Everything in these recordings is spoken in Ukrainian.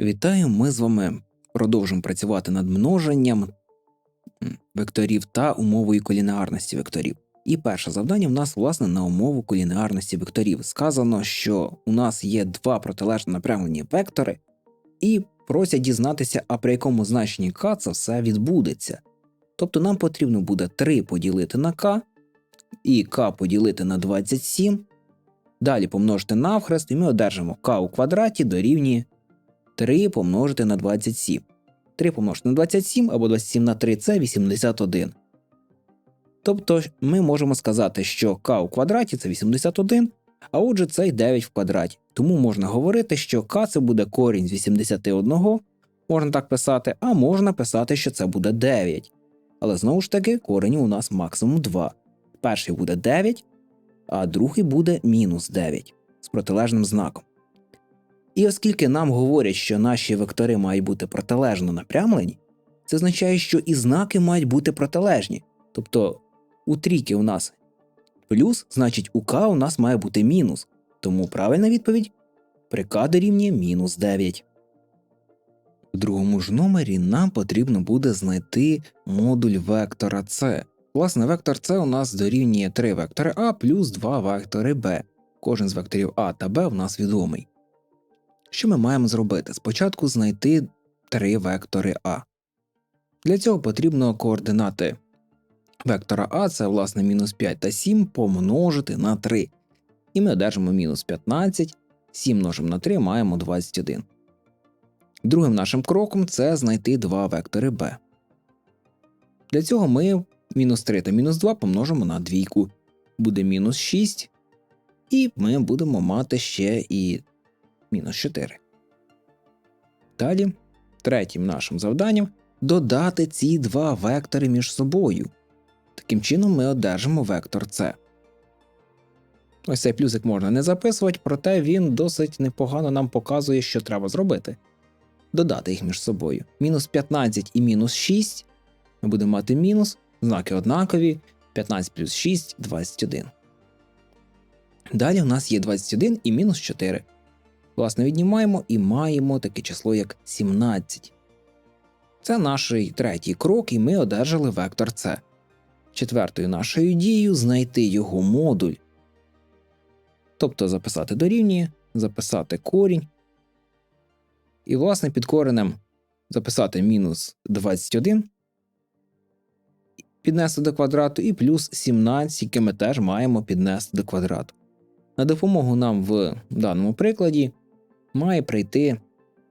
Вітаю, ми з вами продовжимо працювати над множенням векторів та умовою колінеарності векторів. І перше завдання в нас, власне, на умову колінеарності векторів. Сказано, що у нас є два протилежно напрямлені вектори, і просять дізнатися, а при якому значенні k це все відбудеться. Тобто нам потрібно буде 3 поділити на k, і k поділити на 27, далі помножити навхрест, і ми одержимо k у квадраті дорівнює 3 помножити на 27. 3 помножити на 27 або 27 на 3 це 81. Тобто ми можемо сказати, що k у квадраті це 81, а отже це й 9 в квадраті. Тому можна говорити, що k це буде корінь з 81, можна так писати, а можна писати, що це буде 9. Але знову ж таки, коренів у нас максимум 2. Перший буде 9, а другий буде мінус 9 з протилежним знаком. І оскільки нам говорять, що наші вектори мають бути протилежно напрямлені, це означає, що і знаки мають бути протилежні. Тобто у трійки у нас плюс, значить у К у нас має бути мінус. Тому правильна відповідь при К дорівнює мінус 9. В другому ж номері нам потрібно буде знайти модуль вектора С. Власне, вектор С у нас дорівнює 3 вектори А плюс 2 вектори Б. Кожен з векторів А та Б у нас відомий. Що ми маємо зробити? Спочатку знайти три вектори А. Для цього потрібно координати вектора А, це власне мінус 5 та 7 помножити на 3. І ми одержимо мінус 15, 7 множимо на 3 маємо 21. Другим нашим кроком це знайти два вектори b. Для цього ми мінус 3 та мінус 2 помножимо на двійку. Буде мінус 6, і ми будемо мати ще і мінус 4. Далі, третім нашим завданням додати ці два вектори між собою. Таким чином ми одержимо вектор С. Ось цей плюсик можна не записувати, проте він досить непогано нам показує, що треба зробити. Додати їх між собою. Мінус 15 і мінус 6. Ми будемо мати мінус, знаки однакові. 15 плюс 6 21. Далі у нас є 21 і мінус 4. Власне, віднімаємо і маємо таке число, як 17. Це наш третій крок, і ми одержали вектор С. Четвертою нашою дією знайти його модуль. Тобто записати дорівнює, записати корінь. І, власне, під коренем записати мінус 21, піднести до квадрату, і плюс 17, яке ми теж маємо піднести до квадрату. На допомогу нам в даному прикладі має прийти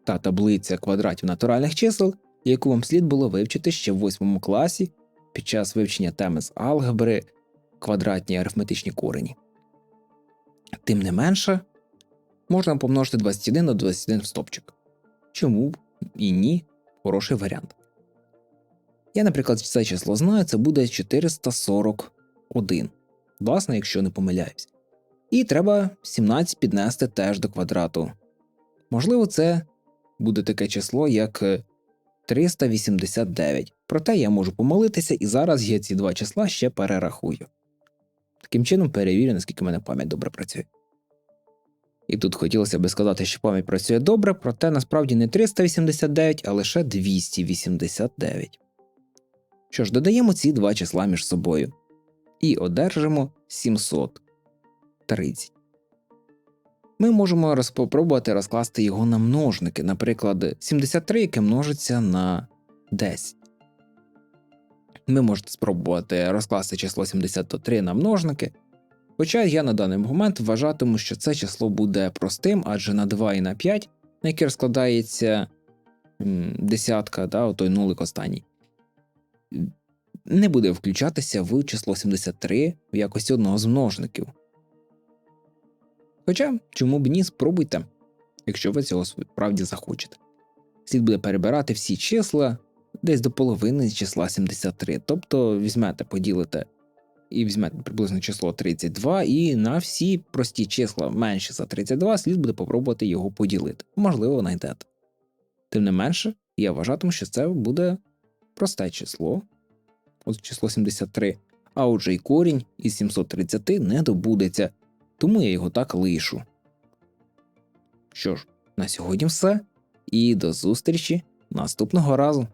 та таблиця квадратів натуральних чисел, яку вам слід було вивчити ще в 8 класі під час вивчення теми з алгебри квадратні арифметичні корені. Тим не менше, можна помножити 21 на 21 в стопчик. Чому і ні, хороший варіант. Я, наприклад, це число знаю, це буде 441. Власне, якщо не помиляюсь. І треба 17 піднести теж до квадрату. Можливо, це буде таке число, як 389. Проте я можу помилитися, і зараз я ці два числа ще перерахую. Таким чином перевірю, наскільки в мене пам'ять добре працює. І тут хотілося би сказати, що пам'ять працює добре, проте насправді не 389, а лише 289. Що ж, додаємо ці два числа між собою і одержимо 730. Ми можемо спробувати розкласти його на множники, наприклад, 73, яке множиться на 10. Ми можете спробувати розкласти число 73 на множники. Хоча я на даний момент вважатиму, що це число буде простим, адже на 2 і на 5, на яке розкладається десятка, да, той нулик останній, не буде включатися в число 73 в якості одного з множників. Хоча, чому б ні, спробуйте, якщо ви цього справді захочете. Слід буде перебирати всі числа десь до половини числа 73, тобто візьмете, поділите і візьмете приблизно число 32, і на всі прості числа менші за 32 слід буде попробувати його поділити. Можливо, знайдете. Тим не менше, я вважатиму, що це буде просте число, от число 73, а отже, і корінь із 730 не добудеться тому я його так лишу. Що ж, на сьогодні все. і до зустрічі наступного разу.